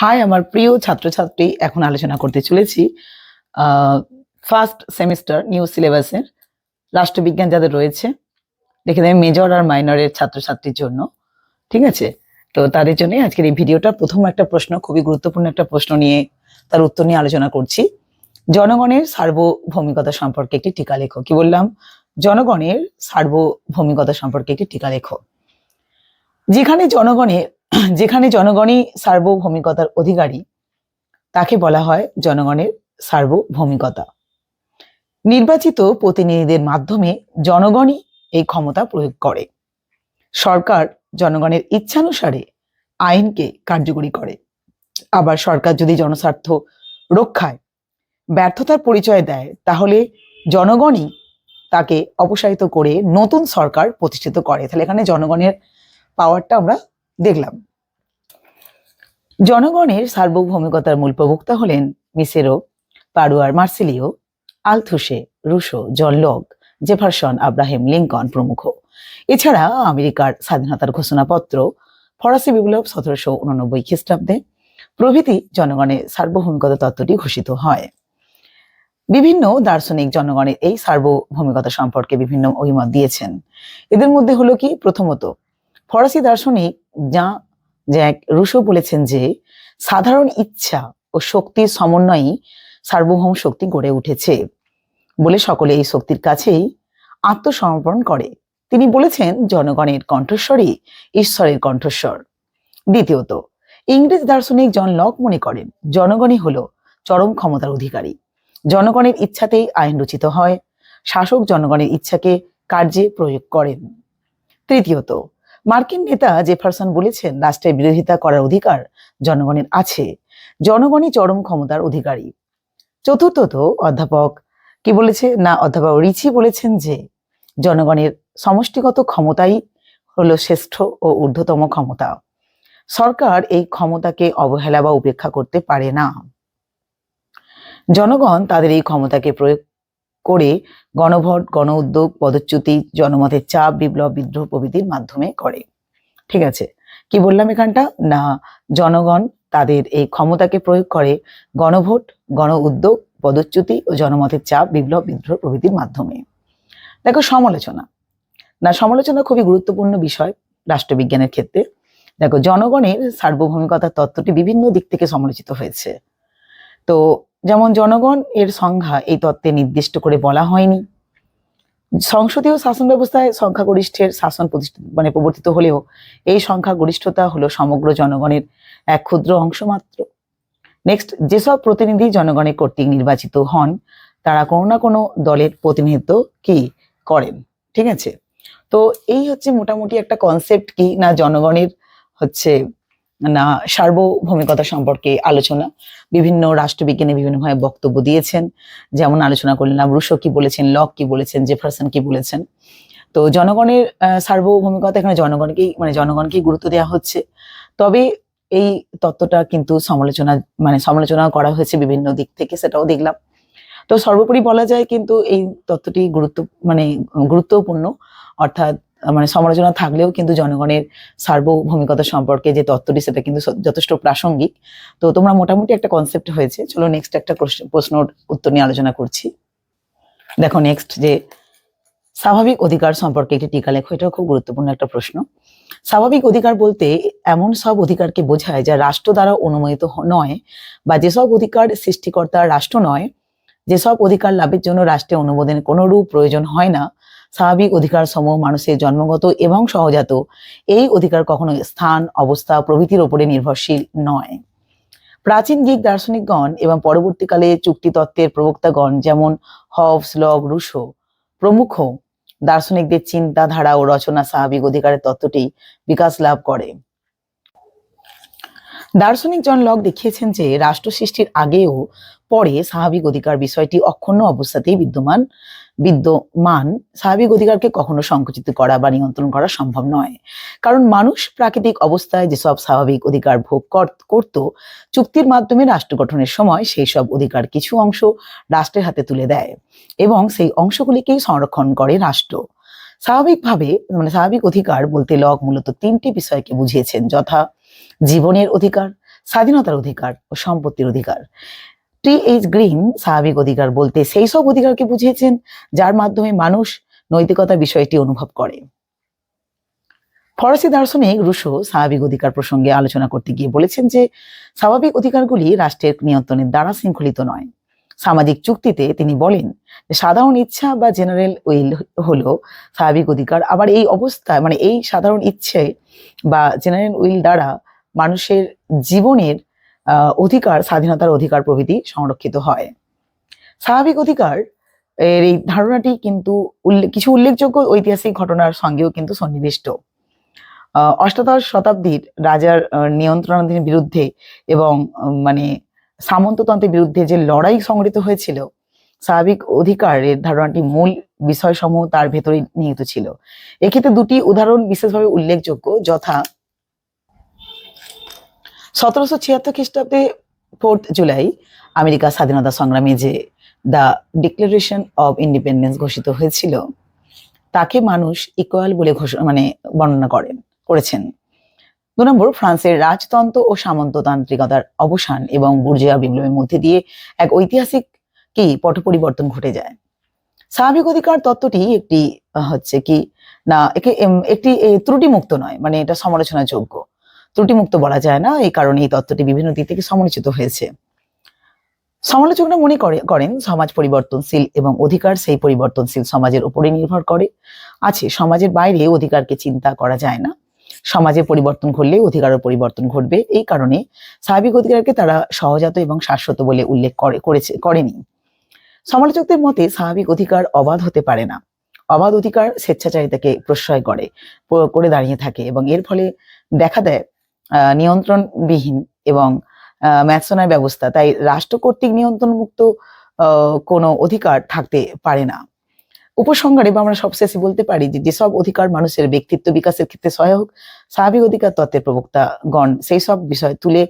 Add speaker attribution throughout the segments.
Speaker 1: High আমার প্রিয় ছাত্রছাত্রী, এখন আলোচনা করতে চলেছি ফার্স্ট সেমিস্টার নিউ সিলেবাসের রাষ্ট্রবিজ্ঞান যাদের রয়েছে, দেখে দেবেন মেজর আর মাইনরের ছাত্রছাত্রীর জন্য, ঠিক আছে? তো তাদের জন্য আজকের এই ভিডিওটা প্রথম একটা প্রশ্ন, খুবই গুরুত্বপূর্ণ একটা প্রশ্ন নিয়ে তার উত্তর নিয়ে আলোচনা করছি। জনগণের সার্বভৌমিকতা সম্পর্কে একটি টিকা লেখো, কি বললাম? জনগণের সার্বভৌমিকতা সম্পর্কে একটি টিকা লেখো। যেখানে জনগণের যেখানে জনগণই সার্বভৌমিকতার অধিকারী, তাকে বলা হয় জনগণের সার্বভৌমিকতা। নির্বাচিত প্রতিনিধিদের মাধ্যমে জনগণই এই ক্ষমতা প্রয়োগ করে। সরকার জনগণের ইচ্ছানুসারে আইনকে কার্যকরী করে। আবার সরকার যদি জনস্বার্থ রক্ষায় ব্যর্থতার পরিচয় দেয়, তাহলে জনগণই তাকে অপসারিত করে নতুন সরকার প্রতিষ্ঠিত করে। তাহলে এখানে জনগণের পাওয়ারটা আমরা দেখলাম। জনগণের সার্বভৌমিকতার মূল প্রবক্তা হলেন মিসেরো পারুয়ার Marsilio, Althusius, Rousseau, John Locke Jefferson Abraham Lincoln প্রমুখ। এছাড়া আমেরিকার স্বাধীনতার ঘোষণাপত্র, ফরাসি বিপ্লব সতেরোশো উননব্বই খ্রিস্টাব্দে প্রভৃতি জনগণের সার্বভৌমিকতা তত্ত্বটি ঘোষিত হয়। বিভিন্ন দার্শনিক জনগণের এই সার্বভৌমিকতা সম্পর্কে বিভিন্ন অভিমত দিয়েছেন। এদের মধ্যে হলো কি? প্রথমত ফরাসি দার্শনিক যা জ্যাক রুশো বলেছেন যে, সাধারণ ইচ্ছা ও শক্তির সমন্বয়ই সার্বভৌম শক্তি গড়ে উঠেছে বলে সকলে এই শক্তির কাছেই আত্মসমর্পণ করে। তিনি বলেছেন, জনগণের কণ্ঠস্বরই ঈশ্বরের কণ্ঠস্বর। দ্বিতীয়ত, ইংরেজ দার্শনিক জন লক মনে করেন, জনগণই হল চরম ক্ষমতার অধিকারী। জনগণের ইচ্ছাতেই আইন রচিত হয়, শাসক জনগণের ইচ্ছাকে কার্যে প্রয়োগ করেন। তৃতীয়ত মার্কিন নেতা জেফারসন বলেছেন রাষ্ট্রের বিরোধিতা করার অধিকার জনগণের আছে। জনগণই চরম ক্ষমতার অধিকারী। চতুর্থত অধ্যাপক কি বলেছে? না, অধ্যাপক রিচি বলেছেন যে, জনগণের সমষ্টিগত ক্ষমতাই হলো শ্রেষ্ঠ ও ঊর্ধ্বতম ক্ষমতা। সরকার এই ক্ষমতাকে অবহেলা বা উপেক্ষা করতে পারে না। জনগণ তাদের এই ক্ষমতাকে প্রয়োগ করে গণভোট গণ উদ্যোগ পদচ্যুতি জনমতের চাপ, বিপ্লব, বিদ্রোহ প্রভৃতির মাধ্যমে করে। ঠিক আছে? কি বললাম এখানটা? না, জনগণ তাদের এই ক্ষমতাকে প্রয়োগ করে গণভোট গণ উদ্যোগ পদচ্যুতি ও জনমতের চাপ, বিপ্লব, বিদ্রোহ প্রভৃতির মাধ্যমে। দেখো, সমালোচনা। না, সমালোচনা খুবই গুরুত্বপূর্ণ বিষয় রাষ্ট্রবিজ্ঞানের ক্ষেত্রে। দেখো, জনগণের সার্বভৌমিকতার তত্ত্বটি বিভিন্ন দিক থেকে সমালোচিত হয়েছে। তো যেমন জনগণ এর সংজ্ঞা এই তত্ত্বে নির্দিষ্ট করে বলা হয়নি। সংসদীয় শাসন ব্যবস্থায় সংখ্যাগরিষ্ঠের শাসন প্রতিষ্ঠিত মানে প্রবর্তিত হলেও এই সংখ্যাগরিষ্ঠতা হলো সমগ্র জনগণের এক ক্ষুদ্র অংশ মাত্র। নেক্সট যেসব প্রতিনিধি জনগণের কর্তৃক নির্বাচিত হন, তারা কোনো না কোনো দলের প্রতিনিধিত্ব কি করেন, ঠিক আছে? তো এই হচ্ছে মোটামুটি একটা কনসেপ্ট কি না জনগণের হচ্ছে না, সার্বভৌমিকতা সম্পর্কে আলোচনা। বিভিন্ন রাষ্ট্রবিজ্ঞানী বিভিন্নভাবে বক্তব্য দিয়েছেন। যেমন আলোচনা করলাম রুশো কি বলেছেন, লক কি বলেছেন, জেফারসন কি বলেছেন। তো জনগণের সার্বভৌমিকতা এখানে জনগণকেই মানে জনগণকেই গুরুত্ব দেওয়া হচ্ছে। তবে এই তত্ত্বটা কিন্তু সমালোচনা মানে সমালোচনা করা হয়েছে বিভিন্ন দিক থেকে, সেটাও দেখলাম। তো সর্বোপরি বলা যায় কিন্তু এই তত্ত্বটি গুরুত্ব মানে গুরুত্বপূর্ণ। অর্থাৎ মানে সমালোচনা থাকলেও কিন্তু জনগণের সার্বভৌমিকতা সম্পর্কে যে তত্ত্বটি, সেটা কিন্তু যথেষ্ট প্রাসঙ্গিক। তো তোমরা মোটামুটি একটা কনসেপ্ট হয়েছে। চলো নেক্সট একটা প্রশ্ন- উত্তর নিয়ে আলোচনা করছি। দেখো নেক্সট যে স্বাভাবিক অধিকার সম্পর্কে একটি টিকা লেখো, এটাও খুব গুরুত্বপূর্ণ একটা প্রশ্ন। স্বাভাবিক অধিকার বলতে এমন সব অধিকারকে বোঝায় যা রাষ্ট্র দ্বারা অনুমোদিত নয় বা যেসব অধিকার সৃষ্টিকর্তা রাষ্ট্র নয়, যেসব অধিকার লাভের জন্য রাষ্ট্রের অনুমোদনের কোনো রূপ প্রয়োজন হয় না স্বাভাবিক অধিকার সমূহ মানুষের জন্মগত এবং সহজাত। এই অধিকার কখনো স্থান, অবস্থা, প্রভৃতির উপরে নির্ভরশীল নয়। প্রাচীন গ্রিক দার্শনিকগণ এবং পরবর্তীকালে চুক্তি তত্ত্বের প্রবক্তাগণ যেমন হবস, লগ, রুশো, প্রমুখ দার্শনিকদের চিন্তাধারা ও রচনা স্বাভাবিক অধিকারের তত্ত্বটি বিকাশ লাভ করে। দার্শনিক জন লক দেখিয়েছেন যে রাষ্ট্র সৃষ্টির আগেও পরে স্বাভাবিক অধিকার বিষয়টি অক্ষুণ্ণ অবস্থাতেই বিদ্যমান। বিদ্যমান স্বাভাবিক অধিকারকে কখনো সংকুচিত করা বা নিয়ন্ত্রণ করা সম্ভব নয়। কারণ মানুষ প্রাকৃতিক অবস্থায় যেসব স্বাভাবিক অধিকার ভোগ কর- করত, চুক্তির মাধ্যমে রাষ্ট্র গঠনের সময় সেই সব অধিকার কিছু অংশ রাষ্ট্রের হাতে তুলে দেয় এবং সেই অংশগুলিকেই সংরক্ষণ করে রাষ্ট্র। স্বাভাবিকভাবে মানে স্বাভাবিক অধিকার বলতে লক মূলত তিনটি বিষয়কে বুঝিয়েছেন, যথা জীবনের অধিকার, স্বাধীনতার অধিকার ও সম্পত্তির অধিকার। টি এইচ গ্রিন স্বাভাবিক অধিকার বলতে সেই সব অধিকারকে বুঝিয়েছেন যার মাধ্যমে মানুষ নৈতিকতা বিষয়টি অনুভব করে। ফরাসি দার্শনিক রুশো স্বাভাবিক অধিকার প্রসঙ্গে আলোচনা করতে গিয়ে বলেছেন যে স্বাভাবিক অধিকারগুলি রাষ্ট্রের নিয়ন্ত্রণের দ্বারা শৃঙ্খলিত নয়। সামাজিক চুক্তিতে তিনি বলেন সাধারণ ইচ্ছা বা জেনারেল উইল হলো স্বাভাবিক অধিকার। আবার এই অবস্থায় মানে এই সাধারণ ইচ্ছে বা জেনারেল উইল দ্বারা মানুষের জীবনের অধিকার, স্বাধীনতার অধিকার প্রভৃতি সংরক্ষিত হয়। স্বাভাবিক অধিকার, এর এই ধারণাটি কিন্তু কিছু উল্লেখযোগ্য ঐতিহাসিক ঘটনার সঙ্গেও কিন্তু সন্নিবিষ্ট। অষ্টাদশ শতাব্দীর রাজার নিয়ন্ত্রণাধীন বিরুদ্ধে এবং মানে সামন্ততন্ত্রের বিরুদ্ধে যে লড়াই সংগঠিত হয়েছিল, স্বাভাবিক অধিকারের ধারণাটি মূল বিষয়সমূহ তার ভেতরে নিহিত ছিল। এক্ষেত্রে দুটি উদাহরণ বিশেষভাবে উল্লেখযোগ্য, যথা সতেরোশো ছিয়াত্তর খ্রিস্টাব্দে ফোর্থ জুলাই আমেরিকা স্বাধীনতা সংগ্রামে যে দ্য ডিক্লারেশন অব ইন্ডিপেন্ডেন্স ঘোষিত হয়েছিল, তাকে মানুষ ইকুয়াল বলে ঘোষণা মানে বর্ণনা করেন, করেছেন। দু নম্বর ফ্রান্সের রাজতন্ত্র ও সামন্ততান্ত্রিকতার অবসান এবং বুর্জিয়া বিপ্লবের মধ্যে দিয়ে এক ঐতিহাসিক কি পট পরিবর্তন ঘটে যায়। স্বাভাবিক অধিকার তত্ত্বটি একটি হচ্ছে কি না একে একটি এ, ত্রুটিমুক্ত নয় মানে এটা সমালোচনার যোগ্য ত্রুটিমুক্ত বলা যায় না এই কারণে এই তত্ত্বটি বিভিন্ন দিক থেকে সমালোচিত হয়েছে। সমালোচকরা মনে করে করেন সমাজ পরিবর্তনশীল এবং অধিকার সেই পরিবর্তনশীল সমাজের উপরে নির্ভর করে। আছে সমাজের বাইরে অধিকারকে চিন্তা করা যায় না সমাজে পরিবর্তন ঘটলে অধিকারের পরিবর্তন ঘটবে। এই কারণে স্বাভাবিক অধিকারকে তারা সহজাত এবং শাশ্বত বলে উল্লেখ করে, করেছে, করেনি। সমালোচকদের মতে স্বাভাবিক অধিকার অবাধ হতে পারে না। অবাধ অধিকার স্বেচ্ছাচারিতাকে প্রশ্রয় করে করে দাঁড়িয়ে থাকে এবং এর ফলে দেখা দেয় নিয়ন্ত্রণবিহীন এবং ম্যাথসোনার ব্যবস্থা। তাই রাষ্ট্র কর্তৃক নিয়ন্ত্রণ মুক্ত কোনো অধিকার থাকতে পারে না। উপসংহারে বা আমরা সবশেষে বলতে পারি যে যেসব অধিকার মানুষের ব্যক্তিত্ব বিকাশের ক্ষেত্রে সহায়ক, স্বাভাবিক অধিকার তত্ত্বের প্রবক্তাগণ সেই সব বিষয় তুলে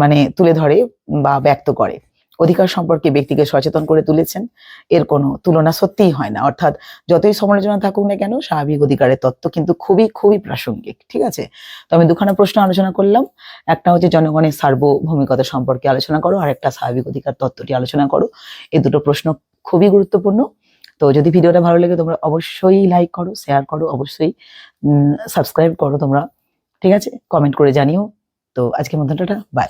Speaker 1: মানে তুলে ধরে বা ব্যক্ত করে। অধিকার সম্পর্কে ব্যক্তিকে সচেতন করে তুলেছেন, এর কোনো তুলনা সত্যিই হয় না। অর্থাৎ যতই সমালোচনা থাকুক না কেন, স্বাভাবিক অধিকারের তত্ত্ব কিন্তু খুবই খুবই প্রাসঙ্গিক, ঠিক আছে? তো আমি দুখানা প্রশ্ন আলোচনা করলাম। একটা হচ্ছে জনগণের সার্বভৌমিকতা সম্পর্কে আলোচনা করো আর একটা স্বাভাবিক অধিকার তত্ত্বটি আলোচনা করো। এই দুটো প্রশ্ন খুবই গুরুত্বপূর্ণ। তো যদি ভিডিওটা ভালো লাগে তোমরা অবশ্যই লাইক করো শেয়ার করো, অবশ্যই সাবস্ক্রাইব করো তোমরা। ঠিক আছে? কমেন্ট করে জানিও। তো আজকের মতন বাই